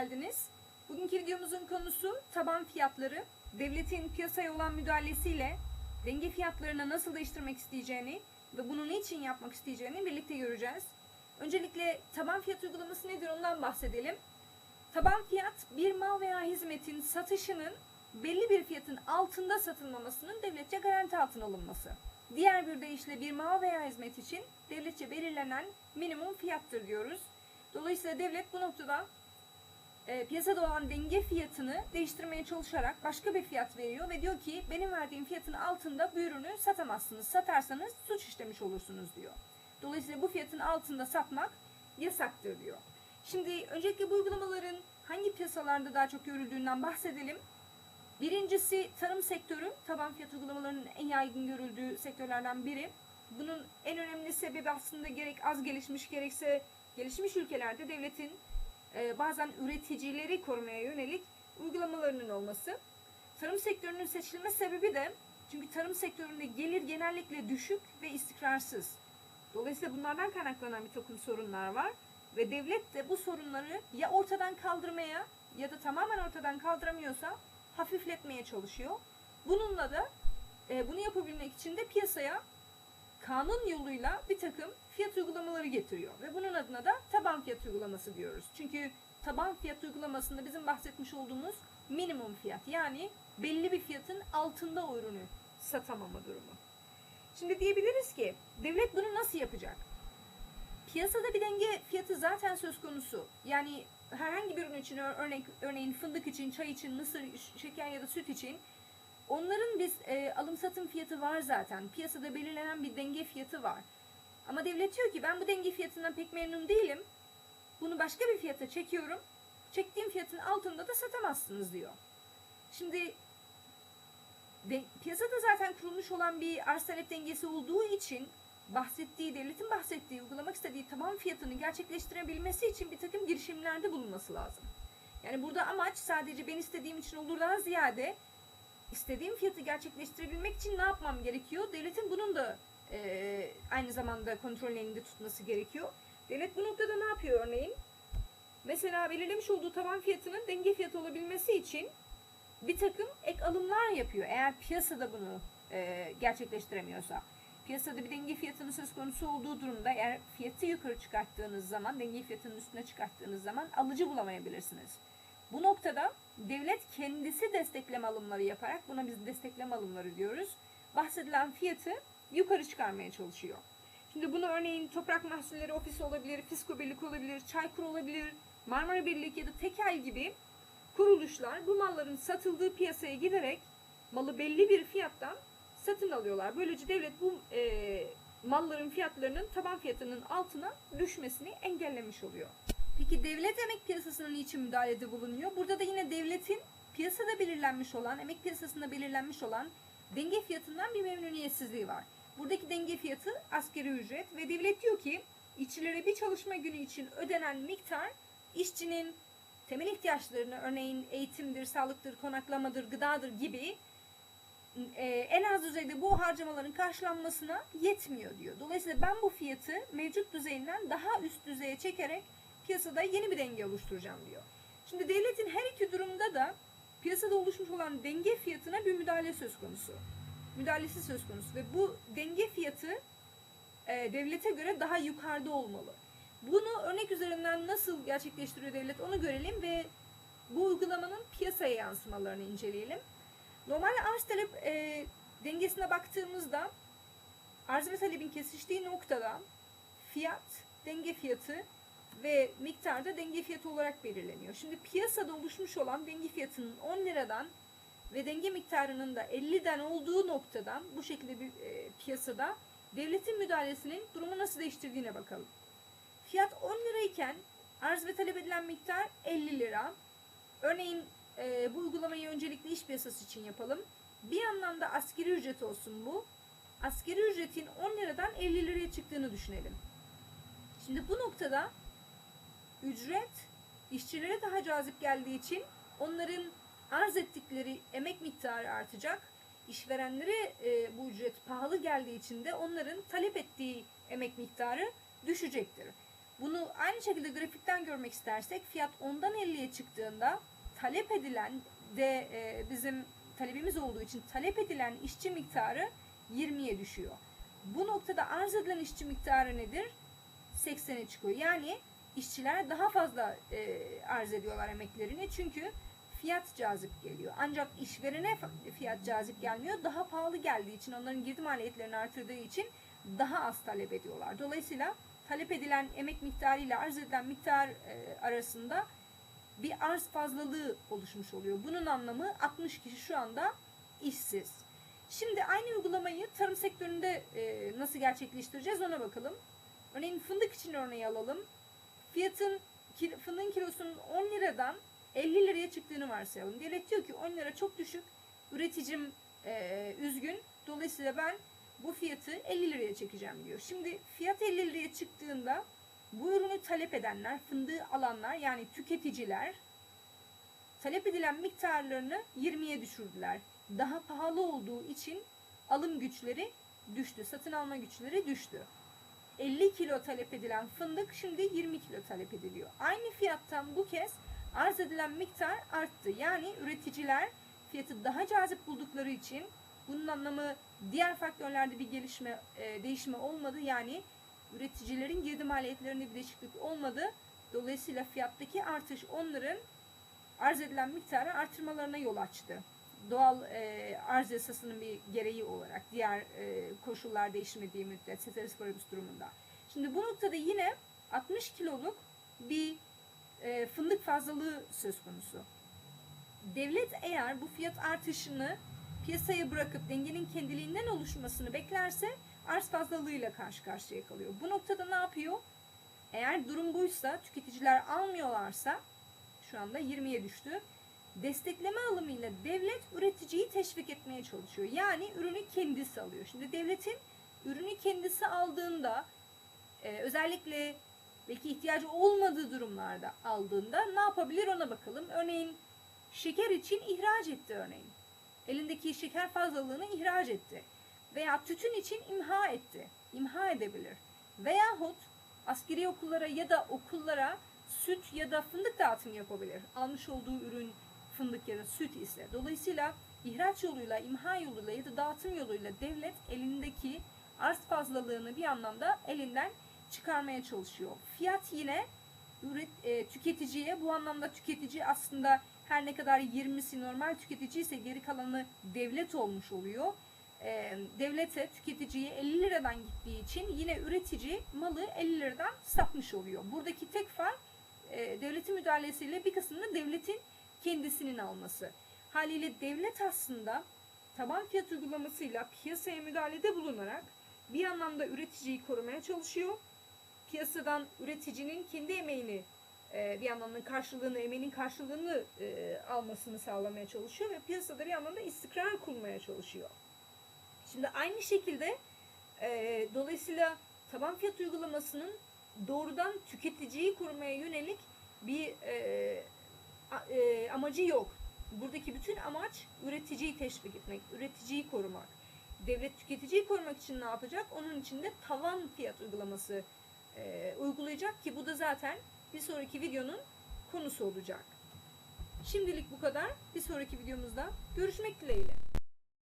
geldiniz. Bugünkü videomuzun konusu taban fiyatları. Devletin piyasaya olan müdahalesiyle denge fiyatlarını nasıl değiştirmek isteyeceğini ve bunu niçin yapmak isteyeceğini birlikte göreceğiz. Öncelikle taban fiyat uygulaması nedir ondan bahsedelim. Taban fiyat bir mal veya hizmetin satışının belli bir fiyatın altında satılmamasının devletçe garanti altına alınması. Diğer bir deyişle bir mal veya hizmet için devletçe belirlenen minimum fiyattır diyoruz. Dolayısıyla devlet bu noktada e, piyasada olan denge fiyatını değiştirmeye çalışarak başka bir fiyat veriyor ve diyor ki benim verdiğim fiyatın altında bu ürünü satamazsınız. Satarsanız suç işlemiş olursunuz diyor. Dolayısıyla bu fiyatın altında satmak yasaktır diyor. Şimdi öncelikle bu uygulamaların hangi piyasalarda daha çok görüldüğünden bahsedelim. Birincisi tarım sektörü. Taban fiyat uygulamalarının en yaygın görüldüğü sektörlerden biri. Bunun en önemli sebebi aslında gerek az gelişmiş gerekse gelişmiş ülkelerde devletin bazen üreticileri korumaya yönelik uygulamalarının olması. Tarım sektörünün seçilme sebebi de çünkü tarım sektöründe gelir genellikle düşük ve istikrarsız. Dolayısıyla bunlardan kaynaklanan bir takım sorunlar var ve devlet de bu sorunları ya ortadan kaldırmaya ya da tamamen ortadan kaldıramıyorsa hafifletmeye çalışıyor. Bununla da e, bunu yapabilmek için de piyasaya kanun yoluyla bir takım fiyat uygulamaları getiriyor. Ve bunun adına da taban fiyat uygulaması diyoruz. Çünkü taban fiyat uygulamasında bizim bahsetmiş olduğumuz minimum fiyat. Yani belli bir fiyatın altında o ürünü satamama durumu. Şimdi diyebiliriz ki devlet bunu nasıl yapacak? Piyasada bir denge fiyatı zaten söz konusu. Yani herhangi bir ürün için örnek örneğin fındık için, çay için, mısır, şeker ya da süt için onların biz e, alım satım fiyatı var zaten. Piyasada belirlenen bir denge fiyatı var. Ama devlet diyor ki ben bu denge fiyatından pek memnun değilim. Bunu başka bir fiyata çekiyorum. Çektiğim fiyatın altında da satamazsınız diyor. Şimdi de, piyasada zaten kurulmuş olan bir arz talep dengesi olduğu için bahsettiği, devletin bahsettiği, uygulamak istediği taban fiyatını gerçekleştirebilmesi için bir takım girişimlerde bulunması lazım. Yani burada amaç sadece ben istediğim için olurdan ziyade istediğim fiyatı gerçekleştirebilmek için ne yapmam gerekiyor? Devletin bunun da e, aynı zamanda kontrolün elinde tutması gerekiyor. Devlet bu noktada ne yapıyor örneğin? Mesela belirlemiş olduğu taban fiyatının denge fiyatı olabilmesi için bir takım ek alımlar yapıyor. Eğer piyasada bunu e, gerçekleştiremiyorsa. Piyasada bir denge fiyatının söz konusu olduğu durumda eğer fiyatı yukarı çıkarttığınız zaman, denge fiyatının üstüne çıkarttığınız zaman alıcı bulamayabilirsiniz. Bu noktada devlet kendisi destekleme alımları yaparak, buna biz destekleme alımları diyoruz, bahsedilen fiyatı yukarı çıkarmaya çalışıyor. Şimdi bunu örneğin Toprak Mahsulleri Ofisi olabilir, Fisko Birlik olabilir, Çaykur olabilir, Marmara Birlik ya da Tekel gibi kuruluşlar bu malların satıldığı piyasaya giderek malı belli bir fiyattan satın alıyorlar. Böylece devlet bu e, malların fiyatlarının taban fiyatının altına düşmesini engellemiş oluyor. Peki devlet emek piyasasına niçin müdahalede bulunuyor? Burada da yine devletin piyasada belirlenmiş olan, emek piyasasında belirlenmiş olan denge fiyatından bir memnuniyetsizliği var. Buradaki denge fiyatı askeri ücret ve devlet diyor ki işçilere bir çalışma günü için ödenen miktar işçinin temel ihtiyaçlarını örneğin eğitimdir, sağlıktır, konaklamadır, gıdadır gibi e, en az düzeyde bu harcamaların karşılanmasına yetmiyor diyor. Dolayısıyla ben bu fiyatı mevcut düzeyinden daha üst düzeye çekerek piyasada yeni bir denge oluşturacağım diyor. Şimdi devletin her iki durumda da piyasada oluşmuş olan denge fiyatına bir müdahale söz konusu. Müdahalesi söz konusu ve bu denge fiyatı e, devlete göre daha yukarıda olmalı. Bunu örnek üzerinden nasıl gerçekleştiriyor devlet onu görelim ve bu uygulamanın piyasaya yansımalarını inceleyelim. Normalde arz talep e, dengesine baktığımızda arz ve talebin kesiştiği noktada fiyat, denge fiyatı ve miktarda denge fiyatı olarak belirleniyor. Şimdi piyasada oluşmuş olan denge fiyatının 10 liradan ve denge miktarının da 50'den olduğu noktadan bu şekilde bir e, piyasada devletin müdahalesinin durumu nasıl değiştirdiğine bakalım. Fiyat 10 lirayken arz ve talep edilen miktar 50 lira. Örneğin e, bu uygulamayı öncelikle iş piyasası için yapalım. Bir anlamda askeri ücret olsun bu. Askeri ücretin 10 liradan 50 liraya çıktığını düşünelim. Şimdi bu noktada ücret işçilere daha cazip geldiği için onların arz ettikleri emek miktarı artacak. İşverenlere e, bu ücret pahalı geldiği için de onların talep ettiği emek miktarı düşecektir. Bunu aynı şekilde grafikten görmek istersek fiyat 10'dan 50'ye çıktığında talep edilen de e, bizim talebimiz olduğu için talep edilen işçi miktarı 20'ye düşüyor. Bu noktada arz edilen işçi miktarı nedir? 80'e çıkıyor. Yani işçiler daha fazla e, arz ediyorlar emeklerini çünkü fiyat cazip geliyor. Ancak işverene fiyat cazip gelmiyor. Daha pahalı geldiği için onların girdi maliyetlerini artırdığı için daha az talep ediyorlar. Dolayısıyla talep edilen emek miktarı ile arz edilen miktar e, arasında bir arz fazlalığı oluşmuş oluyor. Bunun anlamı 60 kişi şu anda işsiz. Şimdi aynı uygulamayı tarım sektöründe e, nasıl gerçekleştireceğiz ona bakalım. Örneğin fındık için örneği alalım. Fiyatın fındığın kilosunun 10 liradan 50 liraya çıktığını varsayalım. Devlet diyor ki 10 lira çok düşük. Üreticim e, üzgün. Dolayısıyla ben bu fiyatı 50 liraya çekeceğim diyor. Şimdi fiyat 50 liraya çıktığında bu ürünü talep edenler, fındığı alanlar yani tüketiciler talep edilen miktarlarını 20'ye düşürdüler. Daha pahalı olduğu için alım güçleri düştü, satın alma güçleri düştü. 50 kilo talep edilen fındık şimdi 20 kilo talep ediliyor. Aynı fiyattan bu kez arz edilen miktar arttı. Yani üreticiler fiyatı daha cazip buldukları için bunun anlamı diğer faktörlerde bir gelişme, e, değişme olmadı. Yani üreticilerin girdi maliyetlerinde bir değişiklik olmadı. Dolayısıyla fiyattaki artış onların arz edilen miktarı artırmalarına yol açtı. Doğal e, arz yasasının bir gereği olarak diğer e, koşullar değişmediği müddet ceteris paribus durumunda. Şimdi bu noktada yine 60 kiloluk bir e, fındık fazlalığı söz konusu. Devlet eğer bu fiyat artışını piyasaya bırakıp dengenin kendiliğinden oluşmasını beklerse arz fazlalığıyla karşı karşıya kalıyor. Bu noktada ne yapıyor? Eğer durum buysa, tüketiciler almıyorlarsa şu anda 20'ye düştü. Destekleme alımıyla devlet üreticiyi teşvik etmeye çalışıyor. Yani ürünü kendisi alıyor. Şimdi devletin ürünü kendisi aldığında e, özellikle belki ihtiyacı olmadığı durumlarda aldığında ne yapabilir ona bakalım. Örneğin şeker için ihraç etti örneğin. Elindeki şeker fazlalığını ihraç etti. Veya tütün için imha etti. İmha edebilir. Veyahut askeri okullara ya da okullara süt ya da fındık dağıtımı yapabilir. Almış olduğu ürün fındık ya da süt ise. Dolayısıyla ihraç yoluyla, imha yoluyla ya da dağıtım yoluyla devlet elindeki arz fazlalığını bir anlamda elinden çıkarmaya çalışıyor. Fiyat yine üret, e, tüketiciye bu anlamda tüketici aslında her ne kadar 20'si normal tüketici ise geri kalanı devlet olmuş oluyor. E, devlete tüketiciye 50 liradan gittiği için yine üretici malı 50 liradan satmış oluyor. Buradaki tek fark e, devletin müdahalesiyle bir kısmını devletin kendisinin alması. Haliyle devlet aslında taban fiyat uygulamasıyla piyasaya müdahalede bulunarak bir anlamda üreticiyi korumaya çalışıyor. Piyasadan üreticinin kendi emeğini e, bir anlamda karşılığını, emeğinin karşılığını e, almasını sağlamaya çalışıyor ve piyasada bir anlamda istikrar kurmaya çalışıyor. Şimdi aynı şekilde e, dolayısıyla taban fiyat uygulamasının doğrudan tüketiciyi korumaya yönelik bir e, amacı yok. Buradaki bütün amaç üreticiyi teşvik etmek, üreticiyi korumak. Devlet tüketiciyi korumak için ne yapacak? Onun için de tavan fiyat uygulaması e, uygulayacak ki bu da zaten bir sonraki videonun konusu olacak. Şimdilik bu kadar. Bir sonraki videomuzda görüşmek dileğiyle.